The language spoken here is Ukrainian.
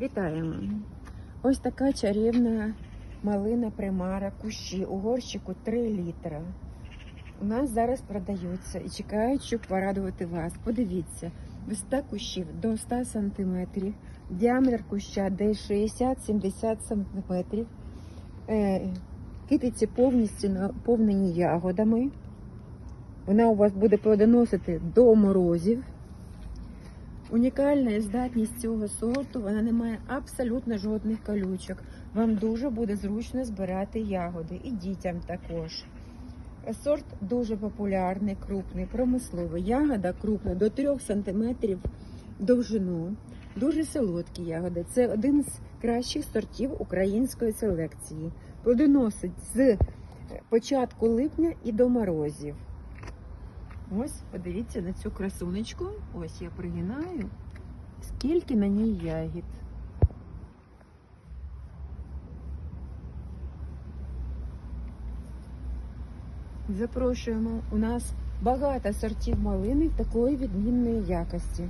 Вітаємо! Ось така чарівна малина примара кущі у горщику 3 літра. У нас зараз продаються і чекають, щоб порадувати вас. Подивіться, висота кущів до 100 см, діаметр куща десь 60-70 см. Китиці повністю наповнені ягодами. Вона у вас буде плодоносити до морозів. Унікальна здатність цього сорту, вона не має абсолютно жодних колючок. Вам дуже буде зручно збирати ягоди і дітям також. Сорт дуже популярний, крупний, промисловий. Ягода крупна до 3 см довжину. Дуже солодкі ягоди. Це один з кращих сортів української селекції. Плодоносить з початку липня і до морозів. Ось, подивіться на цю красунечку. Ось я пригинаю. Скільки на ній ягід. Запрошуємо. У нас багато сортів малини такої відмінної якості.